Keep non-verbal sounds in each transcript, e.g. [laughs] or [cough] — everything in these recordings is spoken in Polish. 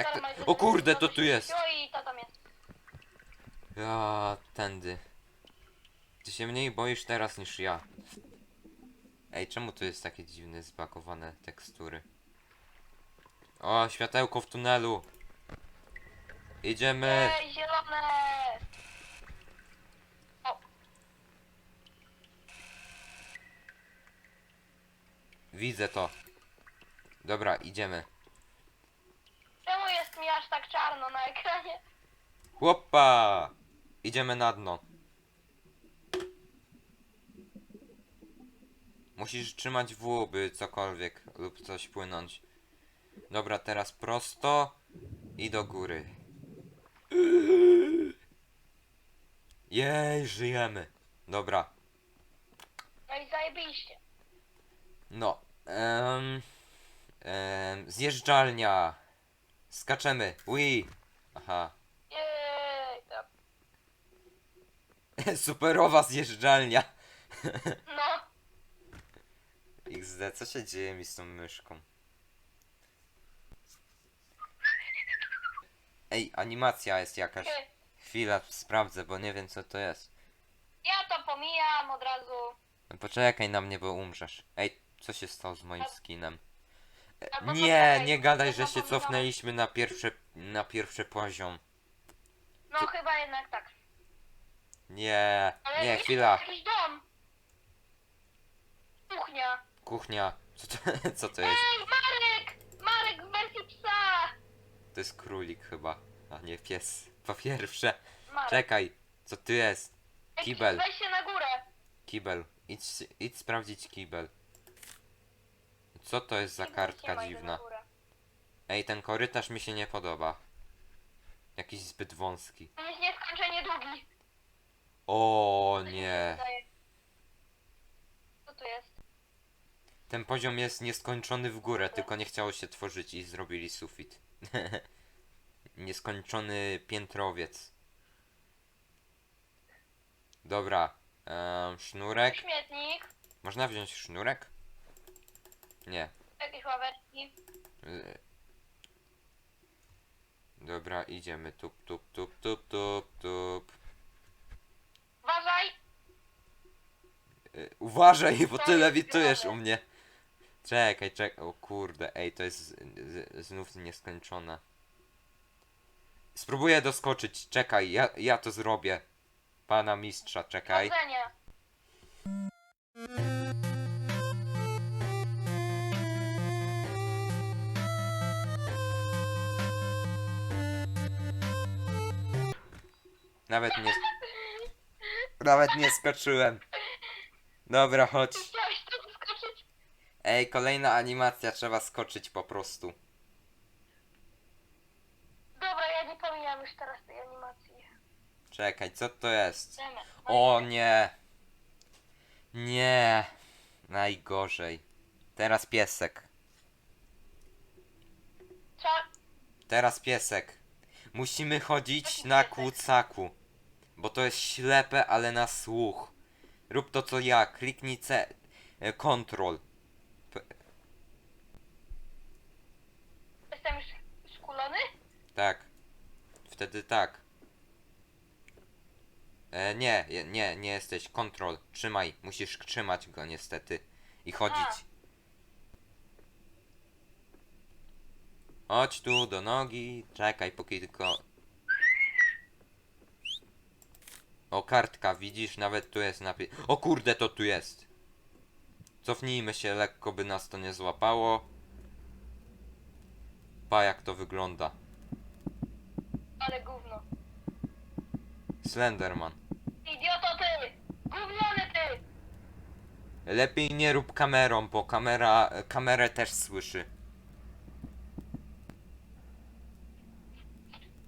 Jak to... O kurde, to tu jest! O i to tam jest. Ja, tędy. Ty się mniej boisz teraz niż ja. Ej, czemu tu jest takie dziwne, zbakowane tekstury? O, światełko w tunelu! Idziemy! Ej, zielone! Widzę to. Dobra, idziemy. Aż tak czarno na ekranie? Chłopa! Idziemy na dno. Musisz trzymać W, by cokolwiek lub coś płynąć. Dobra, teraz prosto i do góry. Jej, żyjemy. Dobra, No i zajebiście. no. Um, um, zjeżdżalnia. Skaczemy. Ui. Aha. Jej, [laughs] Superowa zjeżdżalnia. [laughs] no. XD, co się dzieje mi z tą myszką? Ej, animacja jest jakaś. Chwila, sprawdzę, bo nie wiem co to jest. Ja to pomijam od razu. No poczekaj na mnie, bo umrzesz. Ej, co się stało z moim skinem? Nie, nie gadaj, że się cofnęliśmy na pierwszy, na pierwszy poziom. No chyba jednak tak. Nie, Ale nie, jest chwila. jakiś dom. Kuchnia. Kuchnia. Co to, [laughs] co to jest? Ej, Marek! Marek w wersji psa! To jest królik chyba, a nie pies. Po pierwsze. Marek. Czekaj, co tu jest? Ej, kibel. Weź się na górę. Kibel. Idź, idź sprawdzić kibel. Co to jest za kartka dziwna? Ej, ten korytarz mi się nie podoba. Jakiś zbyt wąski. On jest nieskończenie długi. O nie. Co to jest? Ten poziom jest nieskończony w górę, tylko nie chciało się tworzyć i zrobili sufit. [laughs] Nieskończony piętrowiec. Dobra. em, sznurek. Śmietnik. Można wziąć sznurek? Nie. Jakieś ławeczki. Y, Dobra, idziemy. Tup, tup, tup, tup, tup, tup. Uważaj! Y, Uważaj, bo ty lewitujesz u mnie. Czekaj, czekaj. O kurde, ej, to jest z, z, znów nieskończone. Spróbuję doskoczyć. Czekaj, ja, ja to zrobię. Pana mistrza, czekaj. Nawet nie. [laughs] Nawet nie skoczyłem. Dobra, chodź. Chciałeś tu skoczyć? Ej, kolejna animacja, trzeba skoczyć po prostu. Dobra, ja nie pomijam już teraz tej animacji. Czekaj, co to jest? O nie. Nie. Najgorzej. Teraz piesek. Co? Teraz piesek. Musimy chodzić na kłucaku. Bo to jest ślepe, ale na słuch. Rób to co ja. Kliknij C. e, Control. Jestem już skulony? Tak. Wtedy tak. E, nie, nie, nie jesteś. Control. Trzymaj. Musisz trzymać go niestety. I chodzić. Chodź tu do nogi. Czekaj, póki tylko. O, kartka, widzisz? Nawet tu jest napis. O kurde, to tu jest. Cofnijmy się lekko, by nas to nie złapało. Pa, jak to wygląda. Ale gówno. Slenderman. Idioto ty! Gówniony ty! Lepiej nie rób kamerą, bo kamera, kamerę też słyszy.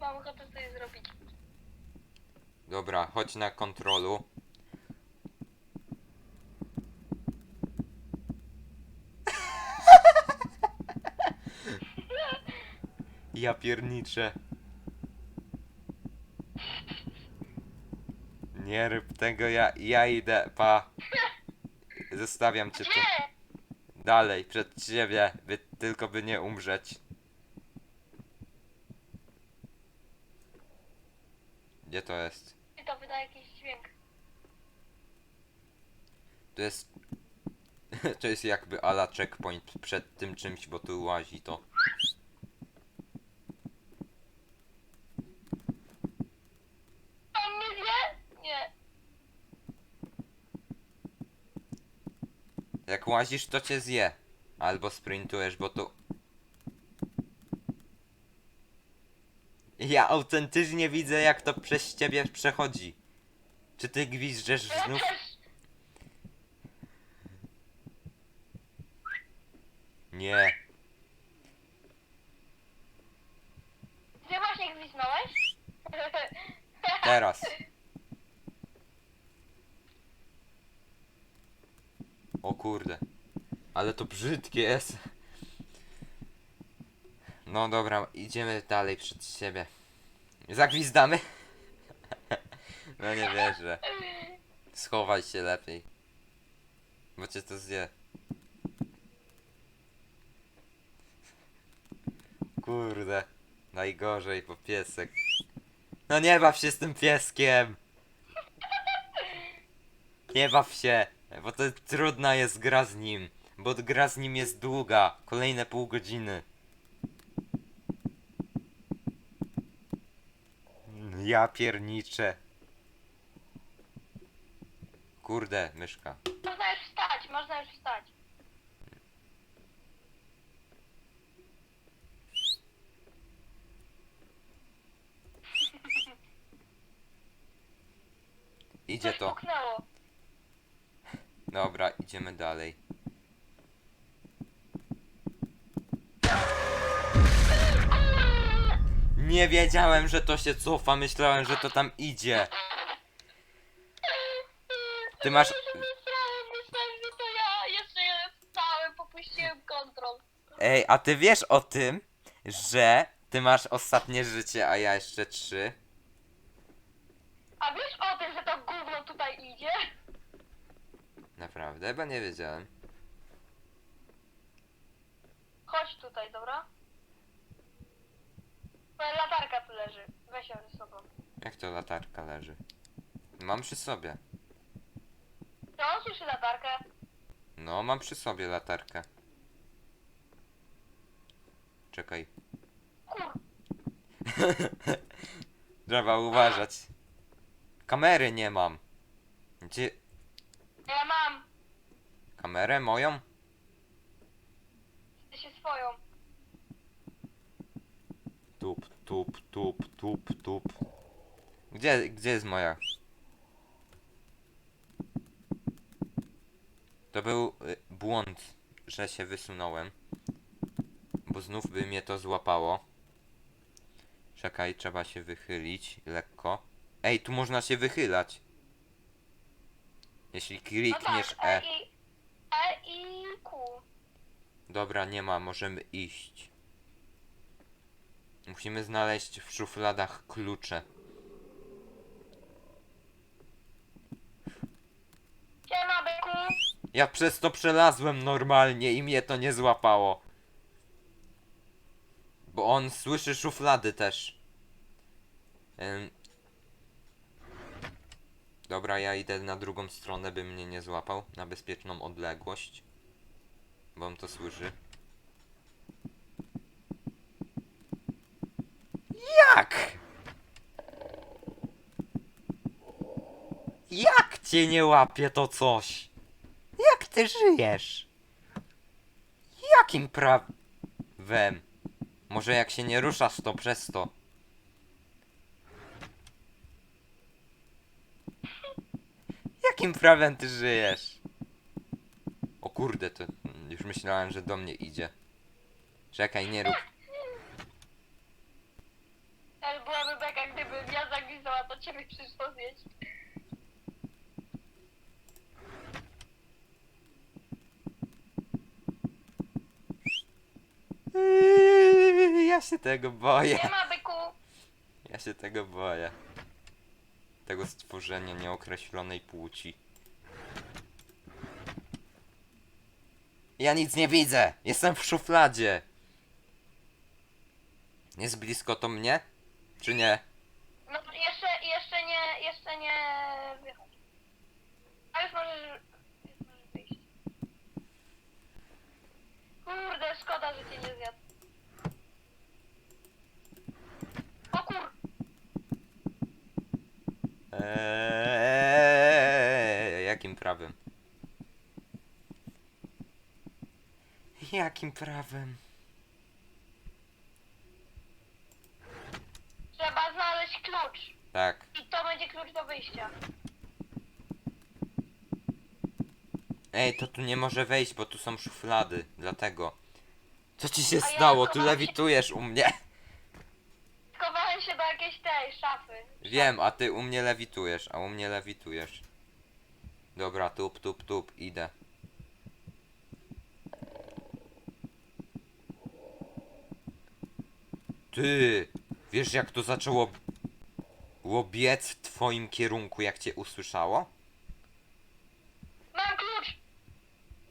Mam ochotę coś zrobić. Dobra, chodź na kontrolu. Ja pierniczę. Nie rób tego, ja, ja idę, pa. Zostawiam cię tu. Dalej, przed ciebie, by, tylko by nie umrzeć. Gdzie to jest? To wyda jakiś dźwięk. To jest... [laughs] to jest jakby ala checkpoint przed tym czymś, bo tu łazi to. On nie wie? Nie. Jak łazisz, to cię zje. Albo sprintujesz, bo tu... Ja autentycznie widzę, jak to przez ciebie przechodzi. Czy ty gwizdżesz Ja znów? Nie. Gdzie właśnie gwiznąłeś? [laughs] Teraz. O kurde. Ale to brzydkie jest. No dobra, idziemy dalej przed siebie. Zagwizdamy? [laughs] No nie wierzę. Schowaj się lepiej. Bo cię to zje. Kurde. Najgorzej, bo piesek. No nie baw się z tym pieskiem! Nie baw się, bo to trudna jest gra z nim. Bo gra z nim jest długa. Kolejne pół godziny. Ja pierniczę. Kurde, myszka. Można już wstać, można już wstać. Idzie Coś to. puknęło. Dobra, idziemy dalej. Nie wiedziałem, że to się cofa, myślałem, że to tam idzie. Ty masz- Myślałem, myślałem, że to ja. Jeszcze wstałem, popuściłem kontrol. Ej, a ty wiesz o tym, że ty masz ostatnie życie, a ja jeszcze trzy? A wiesz o tym, że to gówno tutaj idzie? Naprawdę? Bo nie wiedziałem. Chodź tutaj, dobra? Moja latarka tu leży. Weź ją ze sobą. Jak to latarka leży? Mam przy sobie. Czy on słyszy latarkę? No, mam przy sobie latarkę. Czekaj. Kur... [laughs] Trzeba uważać. Kamery nie mam. Gdzie... Ja mam. Kamerę moją? Ty się swoją. Tup, tup, tup, tup. Gdzie, gdzie jest moja? To był y, błąd, że się wysunąłem. Bo znów by mnie to złapało. Czekaj, trzeba się wychylić lekko. Ej, tu można się wychylać. Jeśli No klikniesz tak, E. i... E i Q. Dobra, nie ma, możemy iść. Musimy znaleźć w szufladach klucze. Siema, byku. Ja przez to przelazłem normalnie i mnie to nie złapało. Bo on słyszy szuflady też. Ym. Dobra, ja idę na drugą stronę, by mnie nie złapał. Na bezpieczną odległość. Bo on to słyszy. Jak? Jak cię nie łapie to coś? Jak ty żyjesz? Jakim prawem? Może jak się nie ruszasz, to przez to. Jakim prawem ty żyjesz? O kurde, to już myślałem, że do mnie idzie. Czekaj, nie rób. To ciebie przyszło zjeść. Ja się tego boję. Siema, byku. Ja się tego boję. Tego stworzenia nieokreślonej płci. Ja nic nie widzę! Jestem w szufladzie! Jest blisko to mnie? Czy nie? No jeszcze, jeszcze jeszcze nie wychodzi. A już. Kurde, szkoda, że cię nie zjadł. O kur... Eee, jakim prawem? Jakim prawem? Trzeba znaleźć klucz. Tak. I to będzie klucz do wyjścia. Ej, to tu nie może wejść, bo tu są szuflady, dlatego. Co ci się A ja stało? Tu się- lewitujesz u mnie. Schowałem się do jakiejś tej szafy. Wiem, a ty u mnie lewitujesz, a u mnie lewitujesz. Dobra, tup, tup, tup, idę. Ty, wiesz jak to zaczęło łobiec w twoim kierunku, jak cię usłyszało? Mam klucz!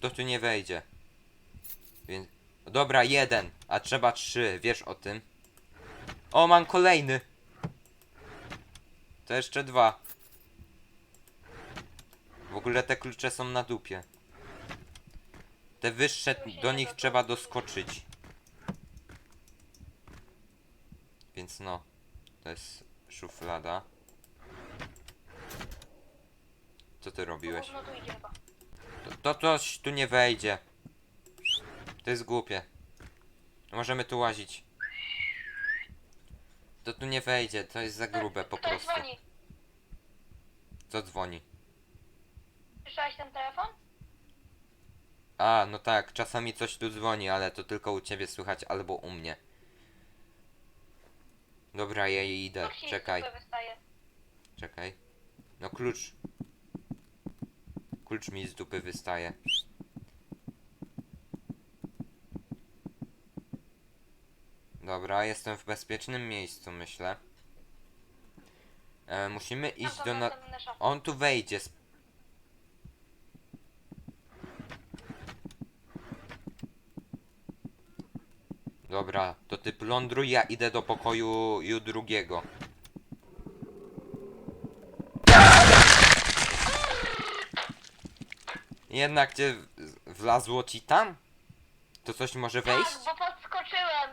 To tu nie wejdzie. Więc... Dobra, jeden, a trzeba trzy, wiesz o tym. O, mam kolejny. To jeszcze dwa. W ogóle te klucze są na dupie. Te wyższe, do nich trzeba doskoczyć. Więc no, to jest szuflada. Co ty robiłeś? No tu idzie chyba. To, coś tu nie wejdzie. To jest głupie. Możemy tu łazić. To tu nie wejdzie, to jest za grube po Ktoś prostu. dzwoni. Co dzwoni? Słyszałeś ten telefon? A, no tak, czasami coś tu dzwoni, ale to tylko u ciebie słychać albo u mnie. Dobra, ja idę. Ci z Czekaj, wystaje. czekaj. No klucz. Klucz mi z dupy wystaje. Dobra, jestem w bezpiecznym miejscu, myślę. E, musimy Tam iść do na... On tu wejdzie. Dobra, to ty plądruj, ja idę do pokoju ju drugiego. Jednak cię w- wlazło ci tam? To coś może wejść? Tak, bo podskoczyłem.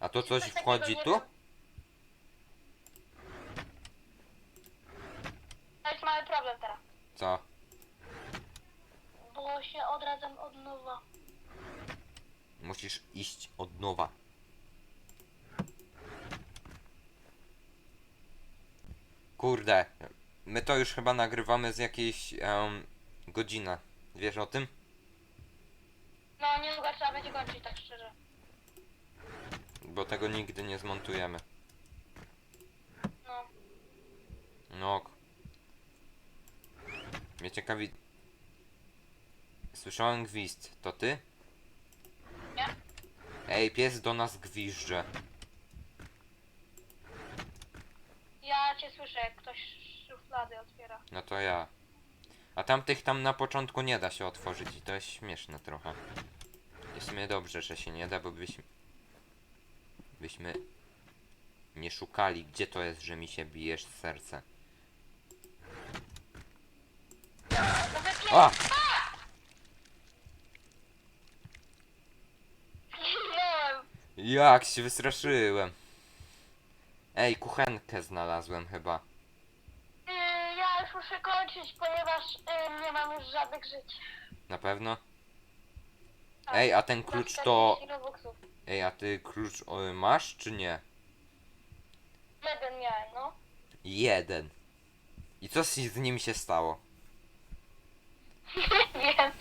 A to coś takiego wchodzi nie tu? To jest mały problem teraz. Co? Bo się odradzam od nowa. Musisz iść od nowa. Kurde, my to już chyba nagrywamy z jakiejś um, godziny. Wiesz o tym? No niedługo trzeba będzie kończyć, tak szczerze. Bo tego nigdy nie zmontujemy. No. No. ok. Mnie ciekawi. Słyszałem gwizd. To ty? Nie. Ej, pies do nas gwizdże. Ja cię słyszę, jak ktoś szuflady otwiera. No to ja. A tamtych tam na początku nie da się otworzyć i to jest śmieszne trochę. I w sumie dobrze, że się nie da, bo byśmy... Byśmy... Nie szukali, gdzie to jest, że mi się bijesz serce. Wypie... A! Zginąłem! Jak się wystraszyłem. Ej, kuchenkę znalazłem chyba. Muszę kończyć, ponieważ yy, nie mam już żadnych żyć. Na pewno? Tak. Ej, a ten Mam klucz 40 to... robuxów. Ej, a ty klucz o, masz czy nie? Jeden miałem, no. Jeden. I co z z nim się stało? [laughs] Nie wiem.